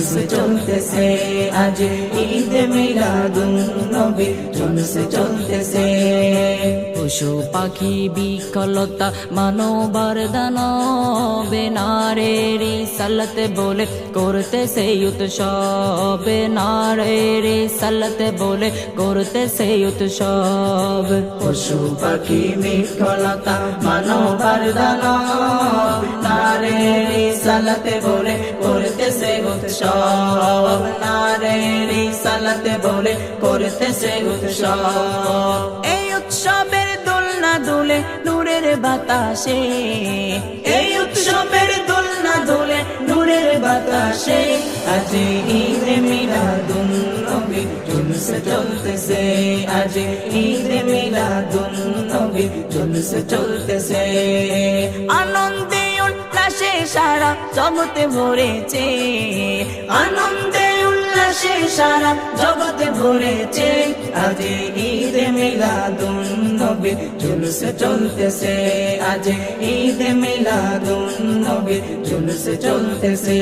জুলুস চলতেছে আজ ঈদ মিলাদুন নবী। জুলুস চলতেছে। পশু পাখি বিকলতা মানবার দানবে নারের সালতে বলে করতেছে উৎসব। নারের সালতে বলে করতেছে উৎসব। পশু পাখি বিকলতা মানবার দানব নারের সালতে বলে উৎসব। সালতে বলে উৎসব। এই উৎসবের দোলনা দুলে নূরের বাতাসে। এই উৎসবের দোলনা দুলে নূরের বাতাসে। আজ ঈদ চলতেছে। আজ ঈদ চলতেছে। আনন্দে উল্লাসে সারা জগতে ভরেছে। আনন্দে উল্লাসে সারা জগতে ভরেছে। আজ ঈদ মিলাদুন নবী জুলুস চলতেছে। আজ ঈদ মিলাদুন নবী জুলুস চলতেছে।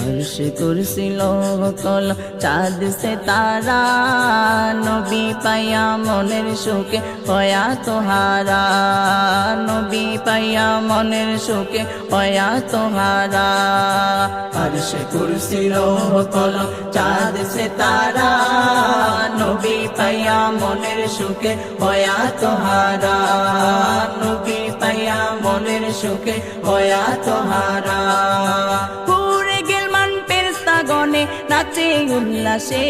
হর্ষ করছিল কল চাঁদ সে তারা। নবী পাইয়া মনের সুখে হয়া তোহারা নবী পাইয়া মনের সুখে হয়া তোহারা হর্ষ করছিল কল চাঁদ সে তারা। নবী পাইয়া মনের সুখে হয়া তোহারা নবী পাইয়া মনের সুখে হয়া তোহারা উল্লাসে।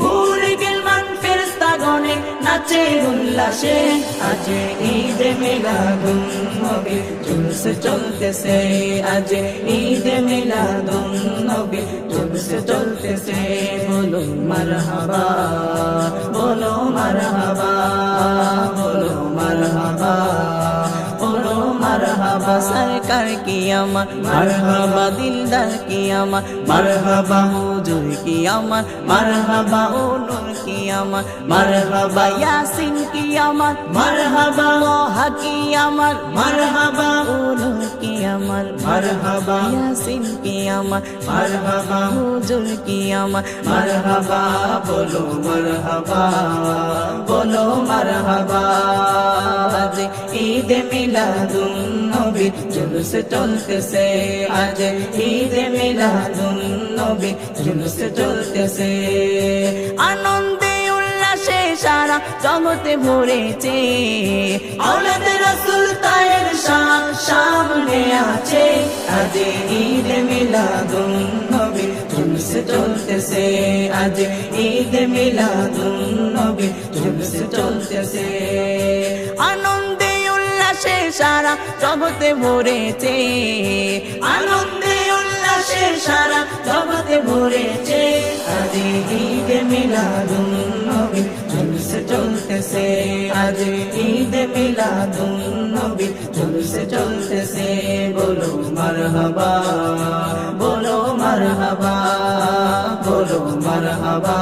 পুরে গেলমান ফেরস্তা গনে নাচে উল্লাসে। আজ ঈদ মিলাদুন নবী, জুলুস চলতেছে। আজ ঈদ মিলাদুন নবী, জুলুস চলতেছে। বলো মারহাবা বলো মারহাবা। মারহাবা সরকার কি আমার? মারহাবা দিলদার কি আমার? মারহাবা হুজুর কি আমার? মারহাবা ও নূর কি আমার? মারহাবা ইয়াসিন কি আমার? মারহাবা ওহা কি আমার? মারহাবা ও নূর কি আমার? মারহাবা ইয়াসিন কি আমার? মারহাবা হুজুর কি আমার? মারহাবা বলো মারহাবা বলো মারহাবা। ঈদ মিলাদুন নবী, জুলুস চলতেছে আজ মিলাদুন নবী, জুলুস চলতেছে আনন্দে উল্লাসে সারা জগতে ভরেছে, আওলাদ রাসূল তায়ের শান সামনে আছে। আজ ঈদ মিলাদুন নবী, জুলুস চলতেছে আজ ঈদ মিলাদুন নবী, জুলুস চলতেছে আনন্দে সারা জগতে ভরেছে। আনন্দে উল্লাসে সারা জগতে ভরেছে। আজ ঈদ মিলাদুন নবী জুলুস চলতেছে। আজ ঈদ মিলাদুন নবী চলতেছে। বলো মারহাবা বলো মারহাবা বলো মারহাবা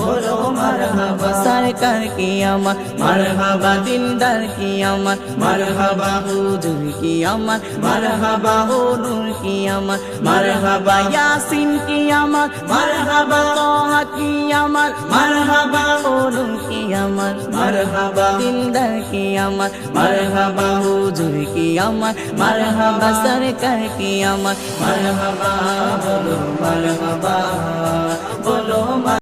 বলো মারহাবা। সরকার কি আমার মারহাবা দিলদার কি আমার মারহাবা হুজুর কি আমার মারহাবা নূর কি আমার মারহাবা ইয়াসিন কি আমার মারহাবা তোহা কি আমার মারহাবা ও কি আমার মারহাবা দিলদার কি আমার মারহাবা হুজুর কি আমার মারহাবা সরকার কি আমার মারহাবা বলো মারহাবা